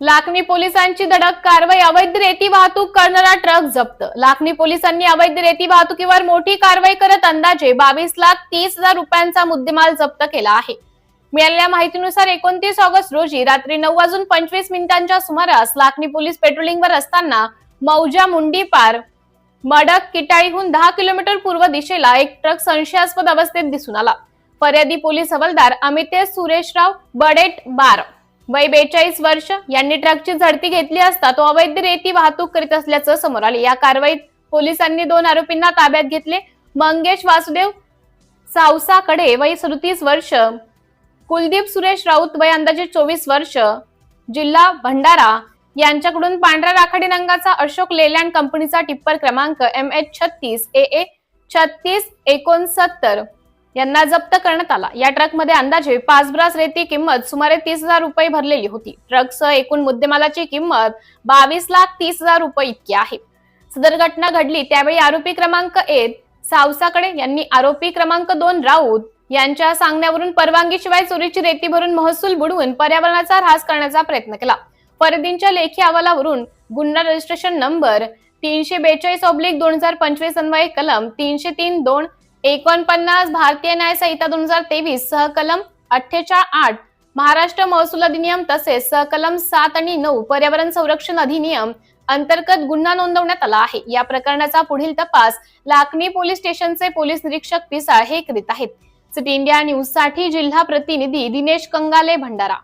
लाखनी पोलिसांची धडक कारवाई अवैध रेती वाहतूक करणारा ट्रक जप्त. लाखनी पोलिसांनी अवैध रेती वाहतुकीवर मोठी कारवाई करत अंदाजे बावीस लाख तीस हजार रुपयांचा मुद्देमाल जप्त केला आहे. मिळालेल्या माहितीनुसार एकोणतीस ऑगस्ट रोजी रात्री नऊ वाजून पंचवीस मिनिटांच्या सुमारास लाखनी पोलीस पेट्रोलिंगवर असताना मौजा मुंडीपार मडक किटाळीहून दहा किलोमीटर पूर्व दिशेला एक ट्रक संशयास्पद अवस्थेत दिसून आला. फर्यादी पोलीस हवालदार अमितेश सुरेशराव बडेट बार वय बेचाळीस वर्ष यांनी ट्रकची झडती घेतली असता तो अवैध रेती वाहतूक करीत असल्याचं समोर आले. या कारवाईत पोलिसांनी दोन आरोपींना ताब्यात घेतले. मंगेश वासुदेव सावसाकडे वय सदतीस वर्ष कुलदीप सुरेश राऊत वय अंदाजे चोवीस वर्ष जिल्हा भंडारा यांच्याकडून पांढऱ्या राखाडी रंगाचा अशोक लेलँड कंपनीचा टिप्पर क्रमांक एम एच छत्तीस ए ए छत्तीस एकोणसत्तर. यांना जप्त करण्यात आला. या ट्रकमध्ये अंदाजे पाच ब्रास रेती किंमत सुमारे तीस हजार रुपये भरलेली होती. ट्रकसह एकूण मुद्देमालाची किंमत बावीस लाख तीस हजार रुपये इतकी आहे. सदर घटना घडली त्यावेळी आरोपी क्रमांक एक सावसाकडे यांनी आरोपी क्रमांक दोन राऊत यांच्या सांगण्यावरून परवानगीशिवाय चोरीची रेती भरून महसूल बुडवून पर्यावरणाचा ऱ्हास करण्याचा प्रयत्न केला. फरदींच्या लेखी अहवालावरून गुन्हा रजिस्ट्रेशन नंबर तीनशे बेचाळीस ऑब्लिक दोन हजार पंचवीस अन्वये कलम तीनशे तीन दोन एकोणपन्नास भारतीय न्याय संहिता दोन हजार तेवीस सहकलम अठ्ठेचाळ आठ महाराष्ट्र महसूल अधिनियम तसेच सहकलम सात आणि नऊ पर्यावरण संरक्षण अधिनियम अंतर्गत गुन्हा नोंदवण्यात आला आहे. या प्रकरणाचा पुढील तपास लाखनी पोलीस स्टेशनचे पोलीस निरीक्षक पिसाळ हे करीत आहेत. सिटी इंडिया न्यूजसाठी जिल्हा प्रतिनिधी दिनेश कंगाले भंडारा.